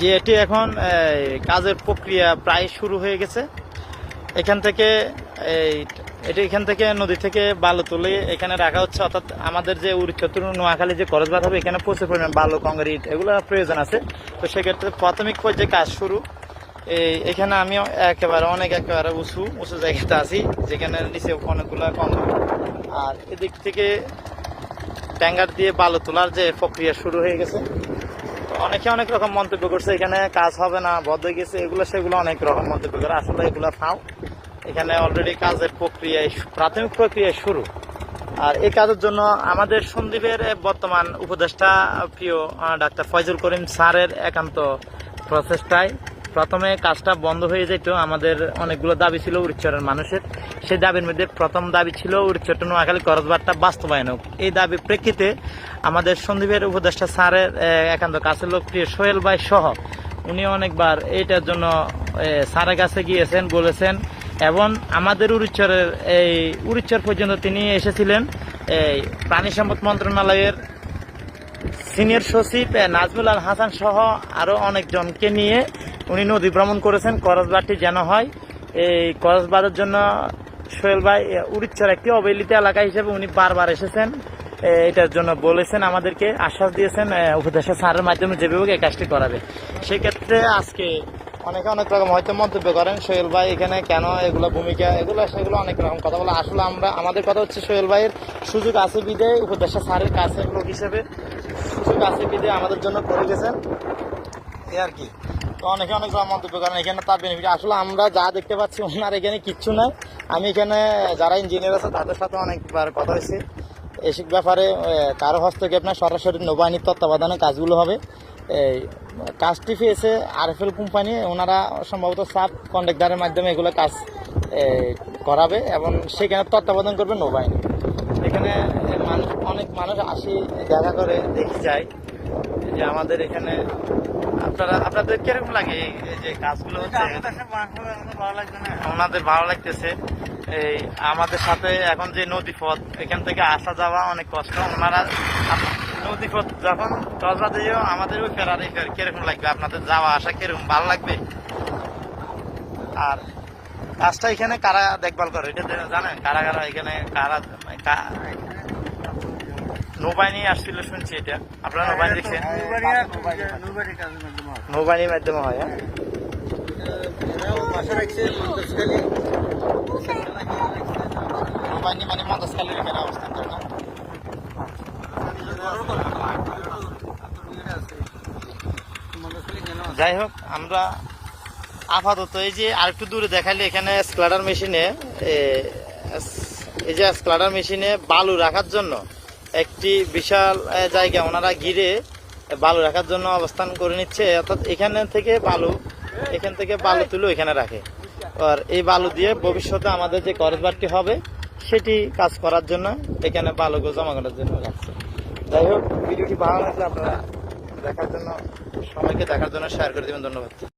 যে এটি এখন কাজের প্রক্রিয়া প্রায় শুরু হয়ে গেছে। এখান থেকে, এই, এটি এখান থেকে নদী থেকে বালু তুলে এখানে রাখা হচ্ছে। অর্থাৎ আমাদের যে উড়িচত্র নোয়াখালী যে করজবাদ হবে, এখানে প্রচুর পরিমাণ বালু, কংক্রিট এগুলো প্রয়োজন আছে। তো সেক্ষেত্রে প্রাথমিক পর্যায়ে কাজ শুরু। এই, এখানে আমি একেবারে, অনেক একেবারে উঁচু উঁচু জায়গাতে আছি, যেখানে নিচে অনেকগুলো কম আর এদিক থেকে ট্যাঙ্গার দিয়ে বালু তোলার যে প্রক্রিয়া শুরু হয়ে গেছে। অনেকে অনেক রকম মন্তব্য করছে, এখানে কাজ হবে না বদ্ধ গেছে, এগুলো সেগুলো অনেক রকম মন্তব্য করে। আসলে এগুলো ফাও। এখানে অলরেডি কাজের প্রক্রিয়া প্রাথমিক প্রক্রিয়া শুরু। আর এই কাজের জন্য আমাদের সন্দীপের বর্তমান উপদেষ্টা প্রিয় ডাক্তার ফয়জুল করিম স্যারের একান্ত প্রচেষ্টায় প্রথমে কাজটা বন্ধ হয়ে যেত। আমাদের অনেকগুলো দাবি ছিল উড়িচ্চরের মানুষের। সেই দাবির মধ্যে প্রথম দাবি ছিল উড়িচ্চর নোয়াখালী করজবারটা বাস্তবায়ন হোক। এই দাবির প্রেক্ষিতে আমাদের সন্দীপের উপদেষ্টা স্যারের একান্ত কাছের লোক প্রিয় সোহেল ভাই সহ উনি অনেকবার এইটার জন্য স্যারের কাছে গিয়েছেন, বলেছেন এবং আমাদের উড়িচ্চরের এই উড়িচ্চর পর্যন্ত তিনি এসেছিলেন এই প্রাণী সম্পদ মন্ত্রণালয়ের সিনিয়র সচিব নাজমুল আল হাসান সহ আরও অনেকজনকে নিয়ে উনি নদী ভ্রমণ করেছেন, করজবারটি যেন হয়। এই করজবারের জন্য সোহেল ভাই এ, উড়িষ্যার একটি অবহেলিত এলাকা হিসেবে উনি বারবার এসেছেন। এটার জন্য বলেছেন আমাদেরকে আশ্বাস দিয়েছেন এ, উপদেষ্টা স্যারের মাধ্যমে যেভাবে এই কাজটি করাবে। সেক্ষেত্রে আজকে অনেকে অনেক রকম হয়তো মন্তব্য করেন সোহেল ভাই এখানে কেন এগুলো ভূমিকা এগুলো সেগুলো অনেক রকম কথা বলে। আসলে আমরা আমাদের কথা হচ্ছে সোহেল ভাইয়ের সুযোগ আছে বিদে উপদেষ্টা স্যারের কাছে লোক হিসেবে সুযোগ আছে বিদে আমাদের জন্য করে গেছেন। এই আর কি। তো অনেকে অনেক মন্তব্য করেন, এখানে তার বেনিফিট আসলে আমরা যা দেখতে পাচ্ছি ওনার এখানে কিচ্ছু নাই। আমি এখানে যারা ইঞ্জিনিয়ার আছে, তাদের সাথে অনেকবার কথা হয়েছে। এসব ব্যাপারে কারও হস্তক্ষেপ না সরাসরি নৌবাহিনীর তত্ত্বাবধানে কাজগুলো হবে। এই, কাজটি পেয়েছে আরএফএল কোম্পানি, ওনারা সম্ভবত সাব কন্ট্রাক্টারের মাধ্যমে এগুলো কাজ করাবে এবং সেখানে তত্ত্বাবধান করবে নৌবাহিনী। এখানে মানুষ অনেক মানুষ আসি, দেখা করে, দেখি যায়। যে আমাদের এখানে আপনারা আপনাদের কীরকম লাগে এই যে কাজগুলো হচ্ছে? ওনাদের ভালো লাগতেছে। এই আমাদের সাথে এখন যে নদী পথ এখান থেকে আসা যাওয়া অনেক কষ্ট। ওনারা নদী পথ যখন কক্সবাজার যাও আমাদের ওই ফেরার এই কীরকম লাগবে? আপনাদের যাওয়া আসা কীরকম ভালো লাগবে? আর কাজটা এখানে কারা দেখভাল করে? এটা জানেন? কারা কারা এখানে কারা নৌবাহিনী আসছিল শুনছি এটা। আপনারা নৌবাহিনী দেখছেন? নৌবাহিনীর মাধ্যমে হয় হ্যাঁ? নৌবাহিনী মানে মন্দাসকালের এখানে অবস্থান করে যাই হোক আমরা আপাতত এই যে আরেকটু দূরে দেখালে এখানে স্ক্লাডার মেশিনে এই যে স্ক্লাডার মেশিনে বালু রাখার জন্য একটি বিশাল জায়গা ওনারা ঘিরে বালু রাখার জন্য অবস্থান করে নিচ্ছে। অর্থাৎ এখানে থেকে বালু, এখান থেকে বালু তুলে এখানে রাখে। আর এই বালু দিয়ে ভবিষ্যতে আমাদের যে করজবারটি হবে, সেটি কাজ করার জন্য এখানে বালু জমা করার জন্য রাখছে। যাই হোক, ভিডিওটি ভালো লাগলে আপনারা দেখার জন্য, সবাইকে দেখার জন্য শেয়ার করে দেবেন। ধন্যবাদ।